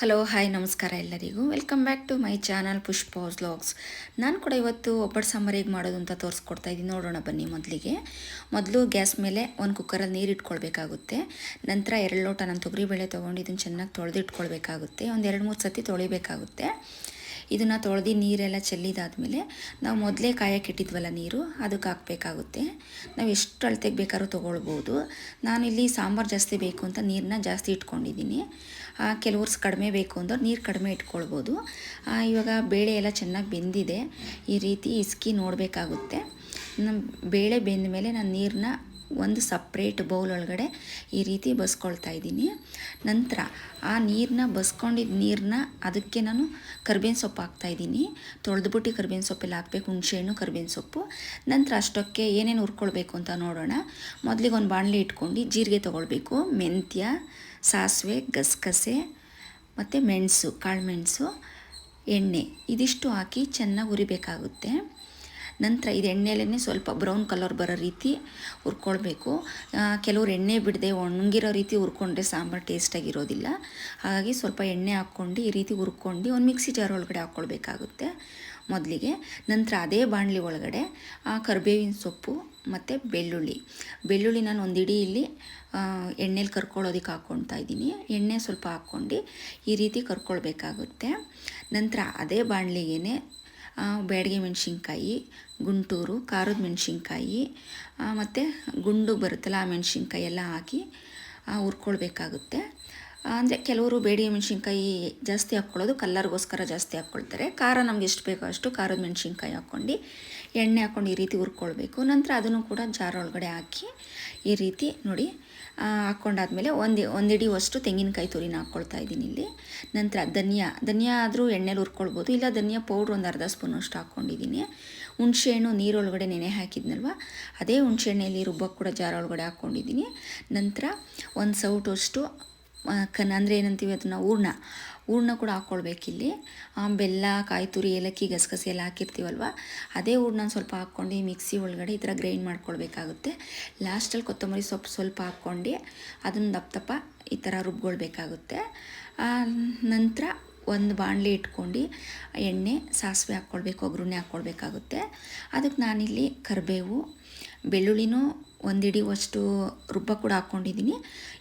Hello hi ನಮಸ್ಕಾರ ಎಲ್ಲರಿಗೂ. Welcome back to my channel Pushpa's vlogs ನಾನು ಕೂಡ ಇವತ್ತು ಒಬ್ಬಟ್ಟು ಸಾಂಬಾರು ಹೇಗೆ ಮಾಡೋದು ಅಂತ ತೋರಿಸ್ಕೊಡ್ತಾ ಇದ್ದೀನಿ. ನೋಡೋಣ ಬನ್ನಿ ಮೊದಲಿಗೆ. ಮೊದಲು ಗ್ಯಾಸ್ ಮೇಲೆ ಒಂದು ಕುಕ್ಕರಲ್ಲಿ ನೀರು ಇಟ್ಕೊಳ್ಬೇಕಾಗುತ್ತೆ. ನಂತರ ಎರಡು ಲೋಟ ನಾನು ತೊಗರಿಬೇಳೆ ತೊಗೊಂಡು ಇದನ್ನು ಚೆನ್ನಾಗಿ ತೊಳೆದಿಟ್ಕೊಳ್ಬೇಕಾಗುತ್ತೆ. ಒಂದು ಎರಡು ಮೂರು ಸತಿ ತೊಳಿಬೇಕಾಗುತ್ತೆ. ಇದನ್ನು ತೊಳೆದು ನೀರೆಲ್ಲ ಚೆಲ್ಲಿದಾದಮೇಲೆ ನಾವು ಮೊದಲೇ ಕಾಯಕ್ಕೆ ಇಟ್ಟಿದ್ವಲ್ಲ ನೀರು, ಅದಕ್ಕೆ ಹಾಕಬೇಕಾಗುತ್ತೆ. ನಾವು ಎಷ್ಟು ಅಳತೆಗೆ ಬೇಕಾದ್ರೂ ತೊಗೊಳ್ಬೋದು. ನಾನಿಲ್ಲಿ ಸಾಂಬಾರು ಜಾಸ್ತಿ ಬೇಕು ಅಂತ ನೀರನ್ನ ಜಾಸ್ತಿ ಇಟ್ಕೊಂಡಿದ್ದೀನಿ. ಕೆಲವ್ರು ಕಡಿಮೆ ಬೇಕು ಅಂದ್ರೆ ನೀರು ಕಡಿಮೆ ಇಟ್ಕೊಳ್ಬೋದು. ಇವಾಗ ಬೇಳೆ ಎಲ್ಲ ಚೆನ್ನಾಗಿ ಬೆಂದಿದೆ. ಈ ರೀತಿ ಇಸ್ಕಿ ನೋಡಬೇಕಾಗುತ್ತೆ. ಬೇಳೆ ಬೆಂದ ಮೇಲೆ ನಾನು ನೀರನ್ನ ಒಂದು ಸಪ್ರೇಟ್ ಬೌಲ್ ಒಳಗಡೆ ಈ ರೀತಿ ಬಸ್ಕೊಳ್ತಾ ಇದ್ದೀನಿ. ನಂತರ ಆ ನೀರನ್ನ ಬಸ್ಕೊಂಡಿದ್ದ ನೀರನ್ನ ಅದಕ್ಕೆ ನಾನು ಕರ್ಬೇವಿನ ಸೊಪ್ಪು ಹಾಕ್ತಾಯಿದ್ದೀನಿ ತೊಳೆದ್ಬಿಟ್ಟು ಕರ್ಬೇವಿನ ಸೊಪ್ಪೆಲ್ಲ ಹಾಕ್ಬೇಕು ಹುಣಸೆಹಣ್ಣು ಕರ್ಬೇವಿನ ಸೊಪ್ಪು. ನಂತರ ಅಷ್ಟಕ್ಕೆ ಏನೇನು ಹುರ್ಕೊಳ್ಬೇಕು ಅಂತ ನೋಡೋಣ. ಮೊದಲಿಗೆ ಒಂದು ಬಾಣಲೆ ಇಟ್ಕೊಂಡು ಜೀರಿಗೆ ತೊಗೊಳ್ಬೇಕು, ಮೆಂತ್ಯ, ಸಾಸಿವೆ, ಗಸಗಸೆ, ಮತ್ತು ಮೆಣಸು ಕಾಳುಮೆಣಸು ಎಣ್ಣೆ, ಇದಿಷ್ಟು ಹಾಕಿ ಚೆನ್ನಾಗಿ ಹುರಿಬೇಕಾಗುತ್ತೆ. ನಂತರ ಇದು ಎಣ್ಣೆಲೇ ಸ್ವಲ್ಪ ಬ್ರೌನ್ ಕಲರ್ ಬರೋ ರೀತಿ ಹುರ್ಕೊಳ್ಬೇಕು. ಕೆಲವರು ಎಣ್ಣೆ ಬಿಡದೆ ಒಣಗಿರೋ ರೀತಿ ಹುರ್ಕೊಂಡ್ರೆ ಸಾಂಬಾರು ಟೇಸ್ಟಾಗಿರೋದಿಲ್ಲ ಹಾಗಾಗಿ ಸ್ವಲ್ಪ ಎಣ್ಣೆ ಹಾಕ್ಕೊಂಡು ಈ ರೀತಿ ಹುರ್ಕೊಂಡು ಒಂದು ಮಿಕ್ಸಿ ಜಾರ್ ಒಳಗಡೆ ಹಾಕ್ಕೊಳ್ಬೇಕಾಗುತ್ತೆ ಮೊದಲಿಗೆ. ನಂತರ ಅದೇ ಬಾಣಲಿ ಒಳಗಡೆ ಕರಿಬೇವಿನ ಸೊಪ್ಪು ಮತ್ತು ಬೆಳ್ಳುಳ್ಳಿ. ಬೆಳ್ಳುಳ್ಳಿ ನಾನು ಒಂದು ಇಲ್ಲಿ ಎಣ್ಣೆಲಿ ಕರ್ಕೊಳ್ಳೋದಕ್ಕೆ ಹಾಕ್ಕೊಳ್ತಾ ಇದ್ದೀನಿ. ಎಣ್ಣೆ ಸ್ವಲ್ಪ ಹಾಕ್ಕೊಂಡು ಈ ರೀತಿ ಕರ್ಕೊಳ್ಬೇಕಾಗುತ್ತೆ. ನಂತರ ಅದೇ ಬಾಣಲಿಗೆ ಬ್ಯಾಡಿಗೆ ಮೆಣಸಿನ್ಕಾಯಿ, ಗುಂಟೂರು, ಖಾರದ ಮೆಣಸಿನ್ಕಾಯಿ ಮತ್ತು ಗುಂಡು ಬರುತ್ತಲ್ಲ ಆ ಮೆಣಸಿನ್ಕಾಯಿ ಎಲ್ಲ ಹಾಕಿ ಹುರ್ಕೊಳ್ಬೇಕಾಗುತ್ತೆ. ಅಂದರೆ ಕೆಲವರು ಬೇಡಿಗೆ ಮೆಣಸಿನ್ಕಾಯಿ ಜಾಸ್ತಿ ಹಾಕ್ಕೊಳ್ಳೋದು ಕಲ್ಲರ್ಗೋಸ್ಕರ ಜಾಸ್ತಿ ಹಾಕ್ಕೊಳ್ತಾರೆ. ಖಾರ ನಮ್ಗೆ ಎಷ್ಟು ಬೇಕೋ ಅಷ್ಟು ಖಾರದ ಮೆಣಸಿನ್ಕಾಯಿ ಹಾಕ್ಕೊಂಡು ಎಣ್ಣೆ ಹಾಕ್ಕೊಂಡು ಈ ರೀತಿ ಹುರ್ಕೊಳ್ಬೇಕು. ನಂತರ ಅದನ್ನು ಕೂಡ ಜಾರೊಳಗಡೆ ಒಳಗಡೆ ಹಾಕಿ ಈ ರೀತಿ ನೋಡಿ ಹಾಕ್ಕೊಂಡಾದ್ಮೇಲೆ ಒಂದು, ಒಂದಿಡಿ ಅಷ್ಟು ತೆಂಗಿನಕಾಯಿ ತುರಿನ ಹಾಕ್ಕೊಳ್ತಾ ಇದ್ದೀನಿ ಇಲ್ಲಿ. ನಂತರ ಧನಿಯಾ ಧನಿಯಾ ಆದರೂ ಎಣ್ಣೆಲಿ ಹುರ್ಕೊಳ್ಬೋದು. ಇಲ್ಲ ಧನಿಯಾ ಪೌಡ್ರ್ ಒಂದು ಅರ್ಧ ಸ್ಪೂನ್ ಅಷ್ಟು ಹಾಕ್ಕೊಂಡಿದ್ದೀನಿ. ಹುಣಸೆಹಣ್ಣು ನೀರೊಳಗಡೆ ನೆನೆ ಹಾಕಿದ್ನಲ್ವ? ಅದೇ ಹುಣಸೆಹಣ್ಣೆಯಲ್ಲಿ ರುಬ್ಬಕ್ಕೆ ಕೂಡ ಜಾರ ಒಳಗಡೆ ಹಾಕ್ಕೊಂಡಿದ್ದೀನಿ. ನಂತರ ಒಂದು ಸೌಟಷ್ಟು ಕನ್, ಅಂದರೆ ಏನಂತೀವಿ ಅದನ್ನು, ಹೂರ್ಣ. ಹೂರ್ಣ ಕೂಡ ಹಾಕ್ಕೊಳ್ಬೇಕಿಲ್ಲಿ ಬೆಲ್ಲ ಕಾಯಿ ತುರಿ ಏಲಕ್ಕಿ, ಗಸಗಸೆ ಎಲ್ಲ ಹಾಕಿರ್ತೀವಲ್ವ? ಅದೇ ಹೂರ್ಣ ಸ್ವಲ್ಪ ಹಾಕ್ಕೊಂಡು ಮಿಕ್ಸಿ ಒಳಗಡೆ ಈ ಥರ ಗ್ರೈಂಡ್ ಮಾಡ್ಕೊಳ್ಬೇಕಾಗುತ್ತೆ. ಲಾಸ್ಟಲ್ಲಿ ಕೊತ್ತಂಬರಿ ಸೊಪ್ಪು ಸ್ವಲ್ಪ ಹಾಕ್ಕೊಂಡು ಅದನ್ನು ದಪ್ಪ ದಪ್ಪ ಈ ಥರ ರುಬ್ಕೊಳ್ಬೇಕಾಗುತ್ತೆ. ನಂತರ ಒಂದು ಬಾಣಲೆ ಇಟ್ಕೊಂಡು ಎಣ್ಣೆ, ಸಾಸಿವೆ ಹಾಕ್ಕೊಳ್ಬೇಕು, ಒಗ್ಗರಣೆ ಹಾಕ್ಕೊಳ್ಬೇಕಾಗುತ್ತೆ. ಅದಕ್ಕೆ ನಾನಿಲ್ಲಿ ಕರಿಬೇವು ಬೆಳ್ಳುಳ್ಳಿನೂ ಒಂದು ಅಷ್ಟು ರುಬ್ಬ ಕೂಡ ಹಾಕ್ಕೊಂಡಿದ್ದೀನಿ.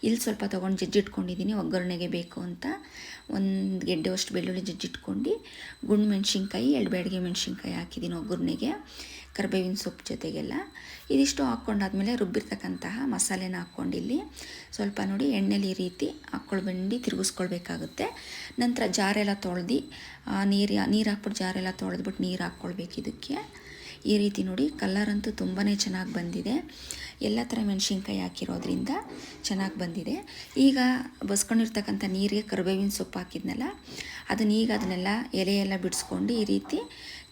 ಇಲ್ಲಿ ಸ್ವಲ್ಪ ತೊಗೊಂಡು ಜಜ್ಜಿಟ್ಕೊಂಡಿದ್ದೀನಿ ಒಗ್ಗರಣೆಗೆ ಬೇಕು ಅಂತ. ಒಂದು ಗೆಡ್ಡೆ ಅಷ್ಟು ಬೆಳ್ಳುಳ್ಳಿ ಜಜ್ಜಿಟ್ಕೊಂಡು ಗುಂಡು ಮೆಣಸಿನ್ಕಾಯಿ ಎರಡು ಅಡುಗೆ ಮೆಣಸಿನ್ಕಾಯಿ ಹಾಕಿದ್ದೀನಿ ಒಗ್ಗರಣೆಗೆ. ಕರಿಬೇವಿನ ಸೊಪ್ಪು ಜೊತೆಗೆಲ್ಲ. ಇದಿಷ್ಟು ಹಾಕ್ಕೊಂಡಾದ್ಮೇಲೆ ರುಬ್ಬಿರ್ತಕ್ಕಂತಹ ಮಸಾಲೆನ ಹಾಕ್ಕೊಂಡಿಲ್ಲಿ ಸ್ವಲ್ಪ ನೋಡಿ ಎಣ್ಣೆಲಿ ಈ ರೀತಿ ಹಾಕ್ಕೊಳ್ಬಂಡಿ ತಿರುಗಿಸ್ಕೊಳ್ಬೇಕಾಗುತ್ತೆ. ನಂತರ ಜಾರೆಲ್ಲ ತೊಳೆದು ನೀರು ನೀರು ಹಾಕ್ಬಿಟ್ಟು ಜಾರೆಲ್ಲ ತೊಳೆದ್ಬಿಟ್ಟು ನೀರು ಹಾಕ್ಕೊಳ್ಬೇಕು ಇದಕ್ಕೆ. ಈ ರೀತಿ ನೋಡಿ ಕಲರ್ ಅಂತೂ ತುಂಬಾ ಚೆನ್ನಾಗಿ ಬಂದಿದೆ. ಎಲ್ಲ ಥರ ಮೆಣಸಿನ್ಕಾಯಿ ಹಾಕಿರೋದ್ರಿಂದ ಚೆನ್ನಾಗಿ ಬಂದಿದೆ. ಈಗ ಬಸ್ಕೊಂಡಿರ್ತಕ್ಕಂಥ ನೀರಿಗೆ ಕರಿಬೇವಿನ ಸೊಪ್ಪು ಹಾಕಿದ್ನಲ್ಲ, ಅದನ್ನ ಈಗ ಅದನ್ನೆಲ್ಲ ಎಲೆ ಎಲ್ಲ ಬಿಡಿಸ್ಕೊಂಡು ಈ ರೀತಿ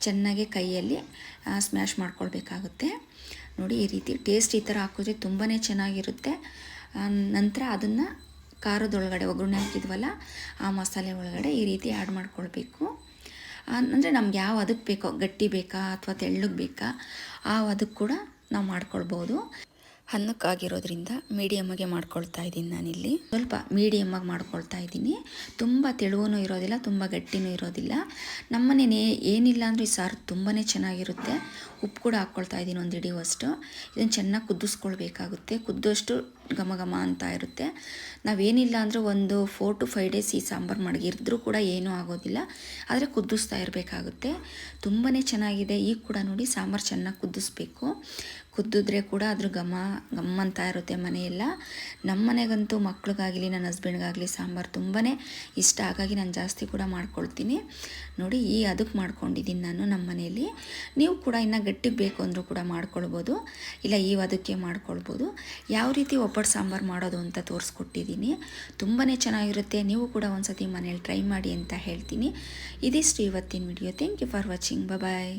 ಚೆನ್ನಾಗಿ ಕೈಯಲ್ಲಿ ಸ್ಮ್ಯಾಶ್ ಮಾಡ್ಕೊಳ್ಬೇಕಾಗುತ್ತೆ. ನೋಡಿ ಈ ರೀತಿ ಟೇಸ್ಟ್ ಈ ಥರ ಹಾಕಿದ್ರೆ ತುಂಬಾ ಚೆನ್ನಾಗಿರುತ್ತೆ. ನಂತರ ಅದನ್ನು ಖಾರದೊಳಗಡೆ ಒಗ್ಗರಣೆ ಹಾಕಿದ್ವಲ್ಲ, ಆ ಮಸಾಲೆ ಒಳಗಡೆ ಈ ರೀತಿ ಆ್ಯಡ್ ಮಾಡ್ಕೊಳ್ಬೇಕು. ಅಂದರೆ ನಮ್ಗೆ ಯಾವ ಅದಕ್ಕೆ ಬೇಕೋ, ಗಟ್ಟಿ ಬೇಕಾ ಅಥವಾ ತೆಳ್ಳಗೆ ಬೇಕಾ, ಆ ಅದಕ್ಕೆ ಕೂಡ ನಾವು ಮಾಡ್ಕೊಳ್ಬೋದು. ಹನ್ನಕ್ಕಾಗಿರೋದ್ರಿಂದ ಮೀಡಿಯಮ್ಮಾಗೆ ಮಾಡ್ಕೊಳ್ತಾ ಇದ್ದೀನಿ ನಾನಿಲ್ಲಿ. ಸ್ವಲ್ಪ ಮೀಡಿಯಮ್ಮಾಗಿ ಮಾಡ್ಕೊಳ್ತಾ ಇದ್ದೀನಿ. ತುಂಬ ತೆಳುವೂ ಇರೋದಿಲ್ಲ, ತುಂಬ ಗಟ್ಟಿನೂ ಇರೋದಿಲ್ಲ. ನಮ್ಮನೆ ಏನಿಲ್ಲ ಅಂದರೆ ಈ ಸಾರು ತುಂಬಾ ಚೆನ್ನಾಗಿರುತ್ತೆ. ಉಪ್ಪು ಕೂಡ ಹಾಕ್ಕೊಳ್ತಾ ಇದ್ದೀನಿ ಒಂದು ಹಿಡಿಯುವಷ್ಟು ಇದನ್ನು ಚೆನ್ನಾಗಿ ಕುದಿಸ್ಕೊಳ್ಬೇಕಾಗುತ್ತೆ. ಕುದ್ದಷ್ಟು ಘಮ ಘಮ ಅಂತ ಇರುತ್ತೆ. ನಾವೇನಿಲ್ಲ ಅಂದರೆ ಒಂದು ಫೋರ್ ಟು ಫೈವ್ ಡೇಸ್ ಈ ಸಾಂಬಾರು ಮಡಗಿರಿದ್ರೂ ಕೂಡ ಏನೂ ಆಗೋದಿಲ್ಲ. ಆದರೆ ಕುದಿಸ್ತಾ ಇರಬೇಕಾಗುತ್ತೆ. ತುಂಬಾ ಚೆನ್ನಾಗಿದೆ. ಈಗ ಕೂಡ ನೋಡಿ ಸಾಂಬಾರು ಚೆನ್ನಾಗಿ ಕುದಿಸ್ಬೇಕು. ಕುದ್ದಿದ್ರೆ ಕೂಡ ಅದ್ರ ಘಮ ಗಮ್ಮಂತ ಇರುತ್ತೆ ಮನೆಯೆಲ್ಲ. ನಮ್ಮ ಮನೆಗಂತೂ ಮಕ್ಳಿಗಾಗಲಿ, ನನ್ನ ಹಸ್ಬೆಂಡ್ಗಾಗಲಿ ಸಾಂಬಾರು ತುಂಬಾ ಇಷ್ಟ. ಹಾಗಾಗಿ ನಾನು ಜಾಸ್ತಿ ಕೂಡ ಮಾಡ್ಕೊಳ್ತೀನಿ. ನೋಡಿ, ಈ ಅದಕ್ಕೆ ಮಾಡ್ಕೊಂಡಿದ್ದೀನಿ ನಾನು ನಮ್ಮ ಮನೆಯಲ್ಲಿ. ನೀವು ಕೂಡ ಇನ್ನೂ ಗಟ್ಟಿಗೆ ಬೇಕು ಅಂದರೂ ಕೂಡ ಮಾಡ್ಕೊಳ್ಬೋದು. ಇಲ್ಲ, ಈ ಅದಕ್ಕೆ ಮಾಡ್ಕೊಳ್ಬೋದು. ಯಾವ ರೀತಿ ಒಬ್ಬಟ್ಟು ಸಾಂಬಾರು ಮಾಡೋದು ಅಂತ ತೋರಿಸ್ಕೊಟ್ಟಿದ್ದೀನಿ. ತುಂಬಾ ಚೆನ್ನಾಗಿರುತ್ತೆ. ನೀವು ಕೂಡ ಒಂದು ಸತಿ ಮನೇಲಿ ಟ್ರೈ ಮಾಡಿ ಅಂತ ಹೇಳ್ತೀನಿ. ಇದಿಷ್ಟು ಇವತ್ತಿನ video. Thank you for watching bye